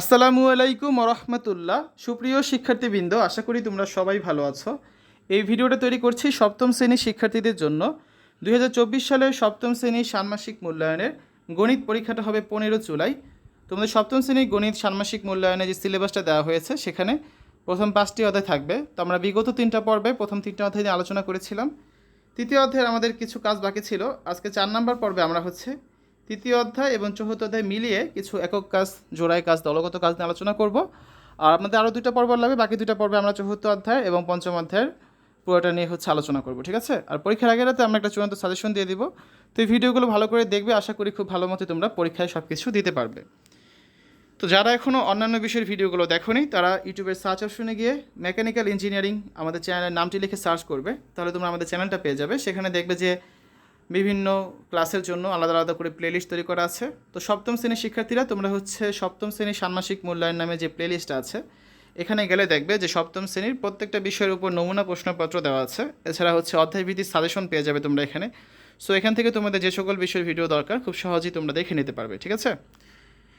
আসসালামু আলাইকুম রহমতুল্লাহ সুপ্রিয় শিক্ষার্থীবৃন্দ, আশা করি তোমরা সবাই ভালো আছো। এই ভিডিওটা তৈরি করছি সপ্তম শ্রেণির শিক্ষার্থীদের জন্য। দু হাজার চব্বিশ সালের সপ্তম শ্রেণির ষান্মাসিক মূল্যায়নের গণিত পরীক্ষাটা হবে পনেরো জুলাই। তোমাদের সপ্তম শ্রেণির গণিত ষান্মাসিক মূল্যায়নে যে সিলেবাসটা দেওয়া হয়েছে, সেখানে প্রথম পাঁচটি অধ্যায় থাকবে। তো আমরা বিগত তিনটা পর্বে প্রথম তিনটা অধ্যায় নিয়ে আলোচনা করেছিলাম। তৃতীয় অধ্যায়ের আমাদের কিছু কাজ বাকি ছিল। আজকে চার নাম্বার পর্বে আমরা হচ্ছে তৃতীয় অধ্যায় এবং চতুর্থ অধ্যায় মিলিয়ে কিছু একক কাজ, জোড়ায় কাজ, দলগত কাজ নিয়ে আলোচনা করব। আর আপনাদের আরও দুইটা পর্ব লাগবে, বাকি দুইটা পর্বে আমরা চতুর্থ অধ্যায় এবং পঞ্চম অধ্যায়ের পুরোটা নিয়ে হচ্ছে আলোচনা করব, ঠিক আছে? আর পরীক্ষার আগে রাতে আমরা একটা চূড়ান্ত সাজেশন দিয়ে দিব। তো এই ভিডিওগুলো ভালো করে দেখবে, আশা করি খুব ভালো মতো তোমরা পরীক্ষায় সব কিছু দিতে পারবে। তো যারা এখনও অন্যান্য বিষয়ের ভিডিওগুলো দেখোনি, তারা ইউটিউবের সার্চ অপশনে গিয়ে মেকানিক্যাল ইঞ্জিনিয়ারিং আমাদের চ্যানেলের নামটি লিখে সার্চ করবে। তাহলে তোমরা আমাদের চ্যানেলটা পেয়ে যাবে। সেখানে দেখবে যে বিভিন্ন ক্লাসের জন্য আলাদা আলাদা করে প্লেলিস্ট তৈরি করা আছে। তো সপ্তম শ্রেণির শিক্ষার্থীরা তোমরা হচ্ছে সপ্তম শ্রেণির ষান্মাসিক মূল্যায়ন নামে যে প্লেলিস্ট আছে, এখানে গেলে দেখবে যে সপ্তম শ্রেণির প্রত্যেকটা বিষয়ের উপর নমুনা প্রশ্নপত্র দেওয়া আছে। এছাড়া হচ্ছে অধ্যায়ভিত্তিক সাজেশন পেয়ে যাবে তোমরা এখানে। সো এখান থেকে তোমাদের যে সকল বিষয়ের ভিডিও দরকার, খুব সহজেই তোমরা দেখে নিতে পারবে, ঠিক আছে?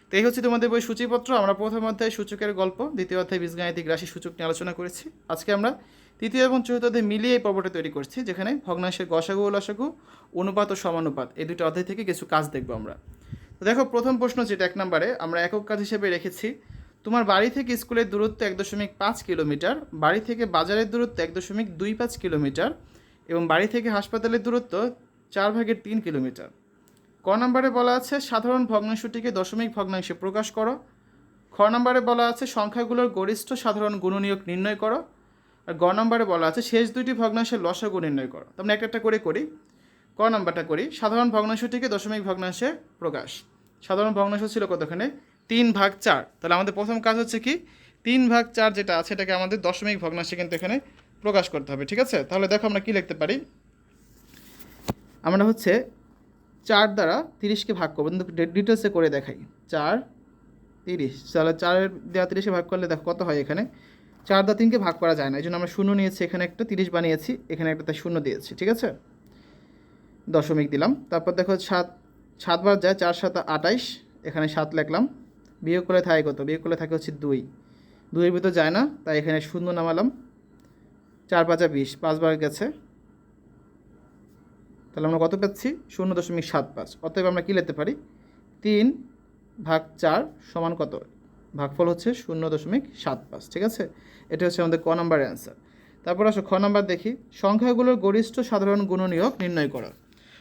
তো এই হচ্ছে তোমাদের বই সূচিপত্র। আমরা প্রথম অধ্যায় সূচকের গল্প, দ্বিতীয় অধ্যায় বীজগাণিতিক রাশি সূচক নিয়ে আলোচনা করেছি। আজকে আমরা তৃতীয় এবং চতুর্থ মিলিয়ে এই পর্বটা তৈরি করছি, যেখানে ভগ্নাংশের গসাগু ও লসাগু, অনুপাত ও সমানুপাত, এই দুটো অধ্যায় থেকে কিছু কাজ দেখব আমরা। তো দেখো, প্রথম প্রশ্ন যেটা এক নম্বরে, আমরা একক কাজ হিসেবে রেখেছি, তোমার বাড়ি থেকে স্কুলের দূরত্ব এক দশমিক পাঁচ কিলোমিটার, বাড়ি থেকে বাজারের দূরত্ব এক দশমিক দুই পাঁচ কিলোমিটার এবং বাড়ি থেকে হাসপাতালের দূরত্ব চার ভাগের তিন কিলোমিটার। ক নম্বরে বলা আছে, সাধারণ ভগ্নাংশটিকে দশমিক ভগ্নাংশে প্রকাশ করো। খ নম্বরে বলা আছে, সংখ্যাগুলোর গরিষ্ঠ সাধারণ গুণনীয়ক নির্ণয় করো। আর গ নম্বরে বলা আছে, শেষ দুইটি ভগ্নাংশের লসাগু নির্ণয় করো। তো আমরা একটা একটা করে করি। ক নম্বরটা করি। সাধারণ ভগ্নাংশটিকে দশমিক ভগ্নাংশে প্রকাশ। সাধারণ ভগ্নাংশ ছিল কতখানে? তিন ভাগ চার। তাহলে আমাদের প্রথম কাজ হচ্ছে কি? তিন ভাগ চার যেটা আছে, এটাকে আমাদের দশমিক ভগ্নাংশে কিন্তু এখানে প্রকাশ করতে হবে, ঠিক আছে? তাহলে দেখো আমরা কি লিখতে পারি? আমরা হচ্ছে চার দ্বারা তিরিশকে ভাগ করব। কিন্তু ডিটেলসে করে দেখাই। চার, তিরিশ। তাহলে চারের দেওয়া তিরিশে ভাগ করলে দেখো কত হয় এখানে? চার দ্বারা তিনকে ভাগ করা যায় না। এই জন্য আমরা শূন্য নিয়েছি, এখানে একটা তিরিশ বানিয়েছি, এখানে একটা তাই শূন্য দিয়েছি, ঠিক আছে? দশমিক দিলাম। তারপর দেখো সাত সাতবার যায়, চার সাত আটাইশ, এখানে সাত লিখলাম। বিয়োগ করে থাকে কত? বিয়োগ করলে থাকে হচ্ছে দুই। দুইয়ের ভিতর যায় না, তাই এখানে শূন্য নামালাম। চার পাঁচা বিশ পাঁচবার গেছে। তাহলে আমরা কত পাচ্ছি? শূন্য দশমিক সাত পাঁচ। অতএব আমরা কী লিখতে পারি? তিন ভাগ চার সমান কত? ভাগফল হচ্ছে শূন্য দশমিক সাত পাঁচ, ঠিক আছে? এটা হচ্ছে আমাদের ক নম্বরের অ্যান্সার তারপর আসো খ নম্বর দেখি। সংখ্যাগুলোর গরিষ্ঠ সাধারণ গুণনীয়ক নির্ণয় করা।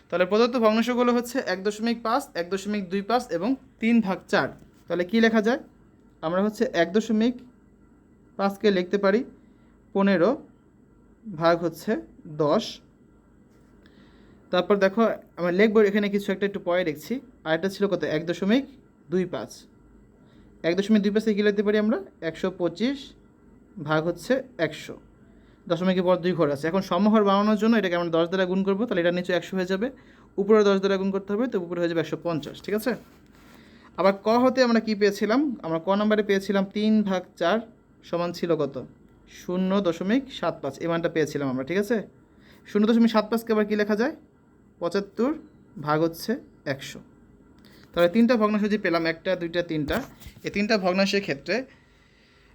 তাহলে প্রদত্ত ভগ্নাংশগুলো হচ্ছে এক দশমিক পাঁচ, এক দশমিক দুই পাঁচ এবং তিন ভাগ চার। তাহলে কী লেখা যায়? আমরা হচ্ছে এক দশমিক পাঁচকে লিখতে পারি, পনেরো ভাগ হচ্ছে দশ। তারপর দেখো, আমরা লিখব এখানে কিছু একটা, একটু পরে লিখছি আর এটা ছিল কত? এক দশমিক দুই পাঁচ। এক দশমিক দুই পাঁচে কী লিখতে পারি আমরা, একশো পঁচিশ ভাগ হচ্ছে একশো। দশমিকের পর দুই ঘর আছে। এখন সমহর বানানোর জন্য এটাকে আমরা দশ দ্বারা গুণ করব, তাহলে এটা নিচে একশো হয়ে যাবে। উপরে দশ দ্বারা গুণ করতে হবে, তো উপরে হয়ে যাবে একশো পঞ্চাশ, ঠিক আছে? আবার ক হতে আমরা কি পেয়েছিলাম? আমরা ক নম্বরে পেয়েছিলাম তিন ভাগ চার সমান ছিল কত? শূন্য দশমিক সাত পাঁচ, এই মানটা পেয়েছিলাম আমরা, ঠিক আছে? শূন্য দশমিক সাত পাঁচকে আবার কী লেখা যায়? পঁচাত্তর ভাগ হচ্ছে একশো। তাহলে তিনটা ভগ্নাংশ পেলাম, একটা, দুইটা, তিনটা। এই তিনটা ভগ্নাংশের ক্ষেত্রে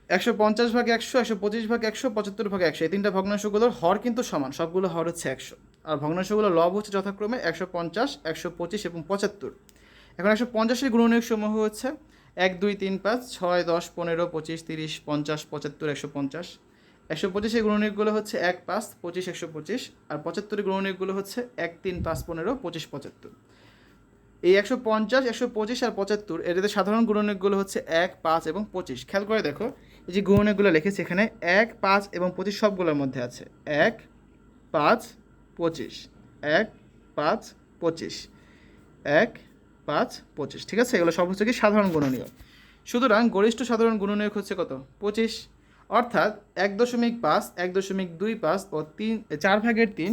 একশো পঞ্চাশ ভাগ একশো একশো পঁচিশ ভাগ একশো, পঁচাত্তর ভাগ একশো। এই তিনটা ভগ্নাংশগুলোর হর কিন্তু সমান, সবগুলো হর হচ্ছে একশো। আর ভগ্নাংশগুলো লব হচ্ছে যথাক্রমে একশো পঞ্চাশ, একশো পঁচিশ এবং পঁচাত্তর। এখন একশো পঞ্চাশের গুণনীয়ক সমূহ হচ্ছে এক, দুই, তিন, পাঁচ, ছয়, দশ, পনেরো, পঁচিশ, তিরিশ, পঞ্চাশ, পঁচাত্তর, একশো পঞ্চাশ। একশো পঁচিশের গুণনীয়কগুলো হচ্ছে এক, পাঁচ, পঁচিশ, একশো পঁচিশ। আর পঁচাত্তরের গুণনীয়কগুলো হচ্ছে এক, তিন, পাঁচ, পনেরো, পঁচিশ, পঁচাত্তর। এই একশো পঞ্চাশ, একশো পঁচিশ আর পঁচাত্তর, এটাতে সাধারণ গুণনীয়কগুলো হচ্ছে এক, পাঁচ এবং পঁচিশ। খেয়াল করে দেখো, এই যে গুণনীয়কগুলো লিখেছি এখানে, এক, পাঁচ এবং পঁচিশ সবগুলোর মধ্যে আছে। এক, পাঁচ, পঁচিশ। এক, পাঁচ, পঁচিশ। এক, পাঁচ, পঁচিশ। ঠিক আছে? এগুলো সব হচ্ছে কি সাধারণ গুণনীয়ক সুতরাং গরিষ্ঠ সাধারণ গুণনীয়ক হচ্ছে কত? পঁচিশ। অর্থাৎ এক দশমিক পাঁচ, এক দশমিক দুই পাঁচ ও তিন, চার ভাগের তিন,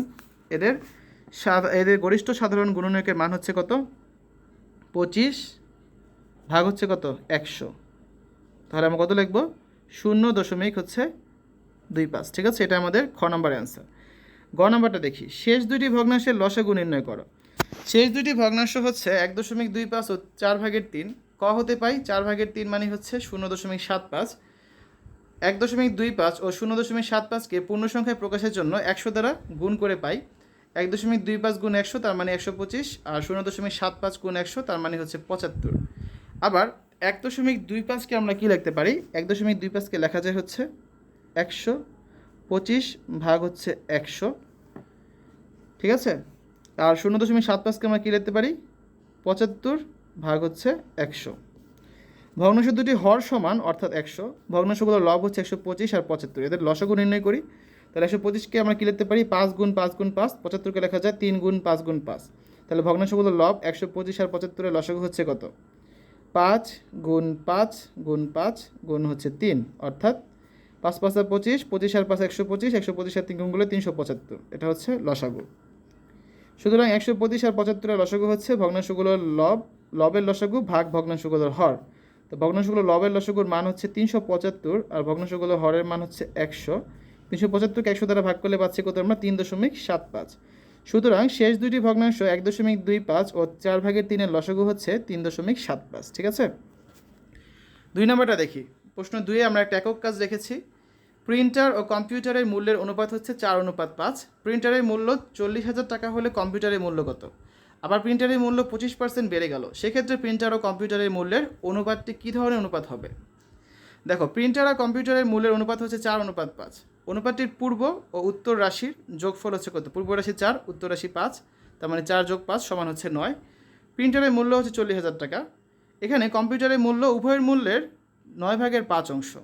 এদের এদের গরিষ্ঠ সাধারণ গুণনীয়কের মান হচ্ছে কত? পঁচিশ ভাগ হচ্ছে কত? একশো। তাহলে আমরা কত লিখব? শূন্য দশমিক হচ্ছে দুই পাঁচ। ঠিক আছে? এটা আমাদের খ নম্বর অ্যান্সার গ নম্বরটা দেখি। শেষ দুইটি ভগ্নাংশের লসাগু নির্ণয় করো। শেষ দুইটি ভগ্নাংশ হচ্ছে এক দশমিক দুই পাঁচ ও চার ভাগের তিন। ক হতে পাই? চার ভাগের তিন মানে হচ্ছে শূন্য দশমিক সাত পাঁচ। এক দশমিক দুই পাঁচ ও শূন্য দশমিক সাত পাঁচকে পূর্ণ সংখ্যায় প্রকাশের জন্য একশো দ্বারা গুণ করে পাই। এক দশমিক দুই পাঁচ গুণ একশো, তার মানে একশো পঁচিশ, আর শূন্য দশমিক সাত পাঁচ গুণ একশো, তার মানে হচ্ছে পঁচাত্তর। আবার এক দশমিক দুই পাঁচকে আমরা কী লিখতে পারি? এক দশমিক দুই পাঁচকে লেখা যায় হচ্ছে একশো পঁচিশ ভাগ হচ্ছে একশো। ঠিক আছে? আর শূন্য দশমিক সাত পাঁচকে আমরা কী লিখতে পারি? পঁচাত্তর ভাগ হচ্ছে একশো। ভগ্নাংশ দুটি হর সমান, অর্থাৎ একশো। ভগ্নাংশগুলোর লব হচ্ছে একশো পঁচিশ আর পঁচাত্তর। এদের লসগু নির্ণয় করি। তাহলে একশো পঁচিশকে আমরা কী লিখতে পারি? পাঁচ গুণ পাঁচ গুণ পাঁচ, পঁচাত্তরকে লেখা যায় তিন গুণ পাঁচ গুণ পাঁচ। তাহলে ভগ্নাংশগুলোর লব, একশো পঁচিশ আর পঁচাত্তরের লসগু হচ্ছে কত? পাঁচ গুণ পাঁচ গুণ পাঁচ গুণ হচ্ছে তিন, অর্থাৎ পাঁচ পাঁচ আর পঁচিশ পঁচিশ আর পাঁচ একশো পঁচিশ একশো পঁচিশ আর তিন গুণ করলে তিনশো পঁচাত্তর। এটা হচ্ছে লসাগু। সুতরাং একশো পঁচিশ আর পঁচাত্তরের লসাগু হচ্ছে ভগ্নাংশগুলোর লব, লবের লসাগু ভাগ ভগ্নাংশগুলোর হর। তো ভগ্নাংশগুলো লবের লসাগুর মান হচ্ছে তিনশো পঁচাত্তর আর ভগ্নাংশগুলো হরের মান হচ্ছে একশো। তিনশো পঁচাত্তরকে একশো দ্বারা ভাগ করলে পাচ্ছি কত? আমরা তিন দশমিক সাত পাঁচ। সুতরাং শেষ দুটি ভগ্নাংশ এক দশমিক দুই পাঁচ ও চার ভাগের তিনের লসাগু হচ্ছে তিন দশমিক সাত পাঁচ, ঠিক আছে? দুই নম্বরটা দেখি। প্রশ্ন দুয়ে আমরা একটা একক কাজ রেখেছি প্রিন্টার ও কম্পিউটারের মূল্যের অনুপাত হচ্ছে চার অনুপাত পাঁচ। প্রিন্টারের মূল্য চল্লিশ হাজার টাকা হলে কম্পিউটারের মূল্য কত? আবার প্রিন্টারের মূল্য পঁচিশ পার্সেন্ট বেড়ে গেল। সেক্ষেত্রে প্রিন্টার ও কম্পিউটারের মূল্যের অনুপাতটি কী ধরনের অনুপাত হবে? দেখো প্রিন্টার আর কম্পিউটারের মূল্যের অনুপাত হচ্ছে চার, অনুপাত পাঁচ। অনুপাতটির পূর্ব ও উত্তর রাশির যোগফল হচ্ছে কত? পূর্ব রাশি চার, উত্তর রাশি পাঁচ, তার মানে চার যোগ পাঁচ সমান হচ্ছে নয়। প্রিন্টারের মূল্য হচ্ছে চল্লিশ হাজার টাকা। এখানে কম্পিউটারের মূল্য উভয়ের মূল্যের নয় ভাগের পাঁচ অংশ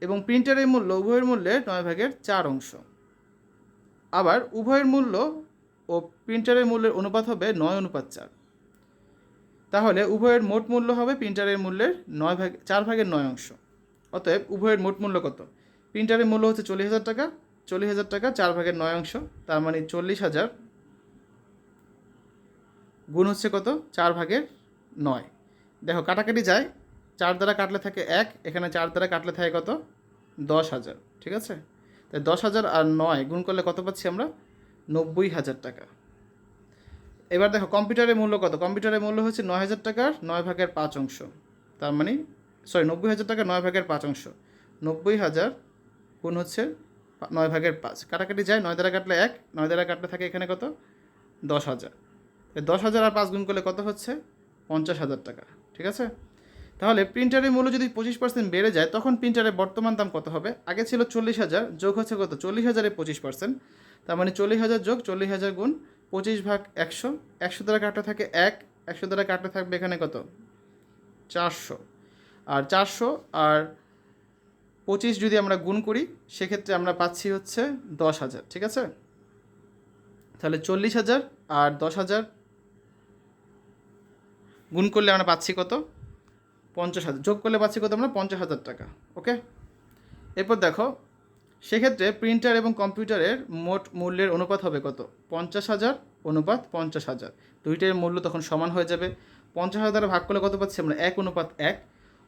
এবং প্রিন্টারের মূল্য উভয়ের মূল্যের নয় ভাগের চার অংশ। আবার উভয়ের মূল্য ও প্রিন্টারের মূল্যের অনুপাত হবে নয়, অনুপাত চার। তাহলে উভয়ের মোট মূল্য হবে প্রিন্টারের মূল্যের নয় ভাগ, চার ভাগের নয় অংশ। অতএব উভয়ের মোট মূল্য কত? প্রিন্টারের মূল্য হচ্ছে চল্লিশ হাজার টাকা। চল্লিশ হাজার টাকা, চার ভাগের নয় অংশ, তার মানে চল্লিশ হাজার গুণ হচ্ছে কত? চার ভাগের নয়। দেখো, কাটাকাটি যায়, চার দ্বারা কাটলে থাকে এক, এখানে চার দ্বারা কাটলে থাকে কত? দশ হাজার, ঠিক আছে? তাই দশ হাজার আর নয় গুণ করলে কত পাচ্ছি আমরা? নব্বই হাজার টাকা। এবার দেখো, কম্পিউটারের মূল্য কত? কম্পিউটারের মূল্য হচ্ছে নয় হাজার টাকার নয় ভাগের পাঁচ অংশ, তার মানে সরি, নব্বই হাজার টাকা নয় ভাগের পাঁচ অংশ। নব্বই হাজার গুণ হচ্ছে নয় ভাগের পাঁচ। কাটাকাটি যায়, নয় দ্বারা কাটলে এক, নয় দ্বারা কাটলে থাকে এখানে কত? দশ হাজার। দশ হাজার আর পাঁচ গুণ করলে কত হচ্ছে? পঞ্চাশ হাজার টাকা, ঠিক আছে? তাহলে প্রিন্টারের মূল্য যদি পঁচিশ পার্সেন্ট বেড়ে যায়, তখন প্রিন্টারের বর্তমান দাম কত হবে? আগে ছিল চল্লিশ হাজার, যোগ হচ্ছে কত? চল্লিশ হাজারে পঁচিশ পার্সেন্ট তার মানে চল্লিশ হাজার যোগ চল্লিশ হাজার গুণ পঁচিশ ভাগ একশো। একশো দ্বারা কাটলে থাকে এক, একশো দ্বারা কাটলে থাকবে এখানে কত? চারশো। আর চারশো, আর পঁচিশ যদি আমরা গুণ করি, সেক্ষেত্রে আমরা পাচ্ছি হচ্ছে দশ হাজার, ঠিক আছে? তাহলে চল্লিশ হাজার আর দশ হাজার গুণ করলে আমরা পাচ্ছি কত? পঞ্চাশ হাজার, যোগ করলে পাচ্ছি কত আমরা? পঞ্চাশ হাজার টাকা, ওকে? এরপর দেখো, সেক্ষেত্রে প্রিন্টার এবং কম্পিউটারের মোট মূল্যের অনুপাত হবে কত? পঞ্চাশ হাজার অনুপাত পঞ্চাশ হাজার। দুইটার মূল্য তখন সমান হয়ে যাবে। পঞ্চাশ হাজার ভাগ করলে কত পাচ্ছি আমরা? এক অনুপাত এক।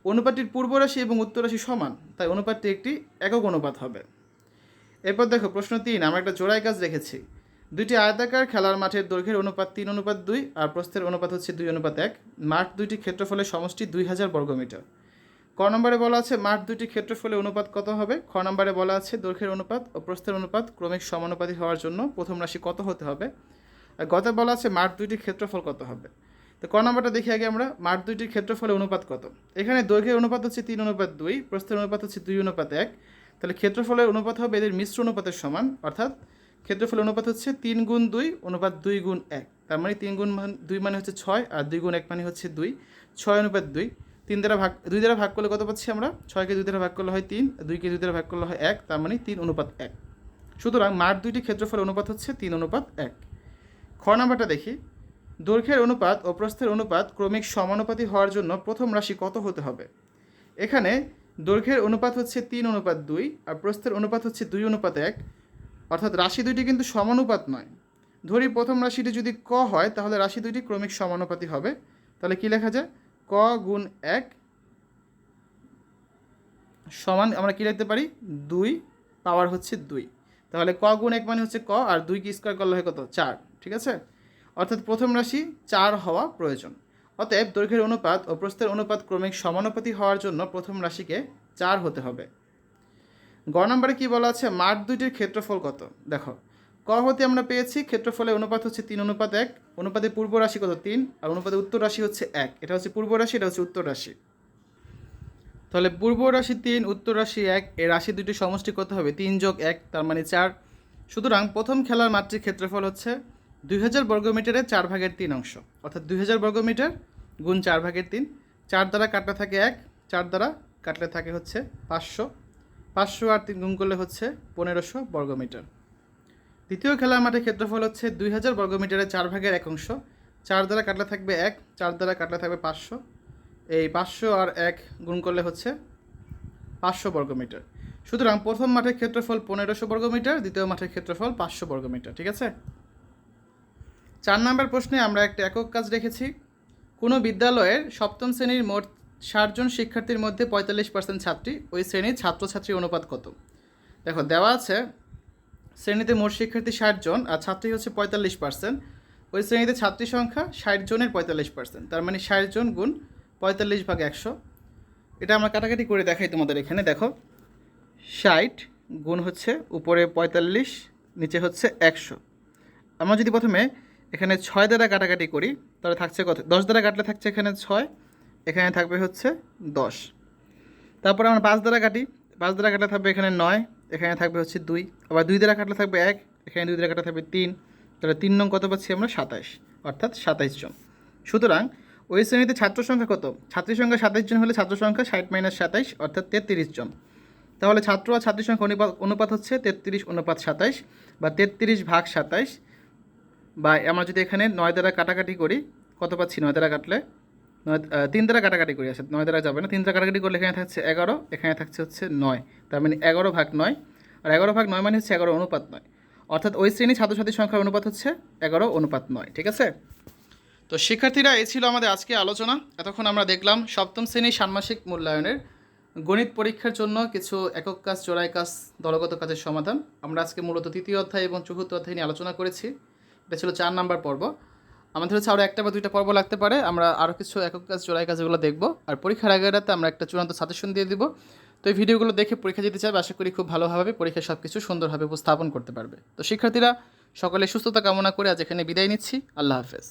অনুপাতটির পূর্ব রাশি এবং উত্তর রাশি সমান, তাই অনুপাতটি একটি একক অনুপাত হবে। এরপর দেখো, প্রশ্ন তিন, আমরা একটা জোড়াই কাজ রেখেছি দুইটি আয়তাকার খেলার মাঠের দৈর্ঘ্যের অনুপাত তিন, অনুপাত দুই, আর প্রস্থের অনুপাত হচ্ছে দুই, অনুপাত এক। মাঠ দুইটি ক্ষেত্রফলের সমষ্টি দুই হাজার বর্গমিটার ক নম্বরে বলা আছে মাঠ দুইটি ক্ষেত্রফলে অনুপাত কত হবে? খ নম্বরে বলা আছে দৈর্ঘ্যের অনুপাত ও প্রস্থের অনুপাত ক্রমিক সমানুপাতি হওয়ার জন্য প্রথম রাশি কত হতে হবে? আর গতে বলা আছে মাঠ দুইটি ক্ষেত্রফল কত হবে? তো ক নম্বরটা দেখি আগে আমরা। মাঠ দুইটির ক্ষেত্রফলের অনুপাত কত? এখানে দৈর্ঘ্যের অনুপাত হচ্ছে তিন অনুপাত দুই, প্রস্থের অনুপাত হচ্ছে দুই অনুপাত এক। তাহলে ক্ষেত্রফলের অনুপাত হবে এদের মিশ্র অনুপাতের সমান, অর্থাৎ ক্ষেত্রফলের অনুপাত হচ্ছে তিন গুণ দুই, অনুপাত দুই গুণ এক। তার মানে তিন গুণ মান দুই মানে হচ্ছে ছয়, আর দুই গুণ এক মানে হচ্ছে দুই। ছয় অনুপাত দুই, তিন দ্বারা ভাগ দুই দ্বারা ভাগ করলে কত পাচ্ছি আমরা? ছয়কে দুই দ্বারা ভাগ করলে হয় তিন দুইকে দুই দ্বারা ভাগ করলে হয় এক, তার মানে তিন অনুপাত এক। সুতরাং মাঠ দুইটি ক্ষেত্রফলের অনুপাত হচ্ছে তিন অনুপাত এক। খ নাম্বারটা দেখি। দৈর্ঘ্যের অনুপাত ও প্রস্থের অনুপাত ক্রমিক সমানুপাতি হওয়ার জন্য প্রথম রাশি কত হতে হবে? এখানে দৈর্ঘ্যের অনুপাত হচ্ছে তিন, অনুপাত দুই, আর প্রস্থের অনুপাত হচ্ছে দুই, অনুপাত এক। অর্থাৎ রাশি দুইটি কিন্তু সমানুপাত নয়। ধরি প্রথম রাশিটি যদি ক হয়, তাহলে রাশি দুইটি ক্রমিক সমানুপাতি হবে। তাহলে কি লেখা যায়? ক গুণ এক সমান, আমরা কি লিখতে পারি? দুই পাওয়ার হচ্ছে দুই। তাহলে ক গুণ এক মানে হচ্ছে ক, আর দুই কি স্কোয়ার করলে হয় কত? চার। ঠিক আছে? অর্থাৎ প্রথম রাশি চার হওয়া প্রয়োজন। অতএব দৈর্ঘ্যের অনুপাত ও প্রস্থের অনুপাত ক্রমিক সমানুপাতি হওয়ার জন্য প্রথম রাশিকে চার হতে হবে। গ নম্বরে কী বলা আছে? মাঠ দুইটির ক্ষেত্রফল কত? দেখো, ক হতে আমরা পেয়েছি, ক্ষেত্রফলের অনুপাত হচ্ছে তিন, অনুপাত এক। অনুপাতে পূর্ব রাশি কত? তিন। আর অনুপাতে উত্তর রাশি হচ্ছে এক। এটা হচ্ছে পূর্ব রাশি, এটা হচ্ছে উত্তর রাশি। তাহলে পূর্ব রাশি তিন, উত্তর রাশি এক এই রাশি দুটি সমষ্টি কত হবে? তিন যোগ এক, তার মানে চার। সুতরাং প্রথম খেলার মাঠটির ক্ষেত্রফল হচ্ছে দুই হাজার বর্গমিটারের চার ভাগের তিন অংশ। অর্থাৎ দুই হাজার বর্গমিটার গুণ চার ভাগের তিন। চার দ্বারা কাটলে থাকে এক, চার দ্বারা কাটলে থাকে হচ্ছে পাঁচশো। পাঁচশো আর তিন গুণ করলে হচ্ছে পনেরোশো বর্গমিটার। দ্বিতীয় খেলার মাঠের ক্ষেত্রফল হচ্ছে দুই হাজার বর্গমিটারের চার ভাগের এক অংশ। চার দ্বারা কাটলে থাকবে এক, চার দ্বারা কাটলে থাকবে পাঁচশো। এই পাঁচশো আর এক গুণ করলে হচ্ছে পাঁচশো বর্গমিটার। সুতরাং প্রথম মাঠের ক্ষেত্রফল পনেরোশো বর্গমিটার, দ্বিতীয় মাঠের ক্ষেত্রফল পাঁচশো বর্গমিটার, ঠিক আছে? চার নম্বর প্রশ্নে আমরা একটা একক কাজ রেখেছি কোনো বিদ্যালয়ের সপ্তম শ্রেণির মোট ষাটজন শিক্ষার্থীর মধ্যে পঁয়তাল্লিশ পার্সেন্ট ছাত্রী, ওই শ্রেণির ছাত্রছাত্রীর অনুপাত কত? দেখো, দেওয়া আছে, শ্রেণীতে মোট শিক্ষার্থী ষাট জন আর ছাত্রী হচ্ছে পঁয়তাল্লিশ পার্সেন্ট ওই শ্রেণীতে ছাত্রী সংখ্যা ষাট জনের পঁয়তাল্লিশ পার্সেন্ট তার মানে ষাট জন গুণ পঁয়তাল্লিশ ভাগ একশো। এটা আমরা কাটাকাটি করে দেখাই তোমাদের এখানে, দেখো। ষাট গুণ হচ্ছে উপরে পঁয়তাল্লিশ, নিচে হচ্ছে একশো। আমরা যদি প্রথমে এখানে ছয় দ্বারা কাটাকাটি করি, তাহলে থাকছে কত? দশ দ্বারা কাটলে থাকছে এখানে ছয়, এখানে থাকবে হচ্ছে দশ। তারপর আমরা পাঁচ দ্বারা কাটি, পাঁচ দ্বারা কাটলে থাকবে এখানে নয়, এখানে থাকবে হচ্ছে দুই, আবার দুই দ্বারা কাটলে থাকবে এক, এখানে দুই দ্বারা কাটলে থাকবে তিন, তাহলে তিন নং কত পাচ্ছি আমরা? সাতাইশ অর্থাৎ সাতাইশ জন। সুতরাং ওই শ্রেণীতে ছাত্র সংখ্যা কত? ছাত্রী সংখ্যা সাতাইশ জন হলে ছাত্র সংখ্যা ষাট মাইনাস সাতাইশ, অর্থাৎ তেত্রিশ জন। তাহলে ছাত্র আর ছাত্রী সংখ্যা অনুপাত অনুপাত হচ্ছে তেত্রিশ অনুপাত সাতাইশ, বা তেত্রিশ ভাগ সাতাইশ বা আমরা যদি এখানে নয় দ্বারা কাটাকাটি করি, কত পাচ্ছি? নয় দ্বারা কাটলে? নয় তিন দ্বারা কাটাকাটি করি আসলে নয় দ্বারা যাবে না। তিন দ্বারা কাটাকাটি করলে এখানে থাকছে এগারো, এখানে থাকছে হচ্ছে নয়। তার মানে এগারো ভাগ নয়। আর এগারো ভাগ নয় মানে হচ্ছে এগারো অনুপাত নয়। অর্থাৎ ওই শ্রেণি ছাত্রছাত্রীর সংখ্যার অনুপাত হচ্ছে এগারো অনুপাত নয়, ঠিক আছে? তো শিক্ষার্থীরা, এই ছিল আমাদের আজকে আলোচনা। এতক্ষণ আমরা দেখলাম সপ্তম শ্রেণির ষান্মাসিক মূল্যায়নের গণিত পরীক্ষার জন্য কিছু একক কাজ, চোরাই কাজ, দলগত কাজের সমাধান। আমরা আজকে মূলত তৃতীয় অধ্যায় এবং চতুর্থ অধ্যায় নিয়ে আলোচনা করেছি। এটা ছিল চার নাম্বার পর্ব। আমাদের হচ্ছে আরও একটা বা দুইটা পর্ব লাগতে পারে। আমরা আরও কিছু একক কাজ, জোড়াই কাজগুলো দেখব। আর পরীক্ষার আগের রাতে আমরা একটা চূড়ান্ত সাজেশন দিয়ে দিব। তো এই ভিডিওগুলো দেখে পরীক্ষা দিতে চাইবে, আশা করি খুব ভালোভাবে পরীক্ষায় সব কিছু সুন্দরভাবে উপস্থাপন করতে পারবে। তো শিক্ষার্থীরা, সকলে সুস্থতা কামনা করে আজ এখানে বিদায় নিচ্ছি। আল্লাহ হাফেজ।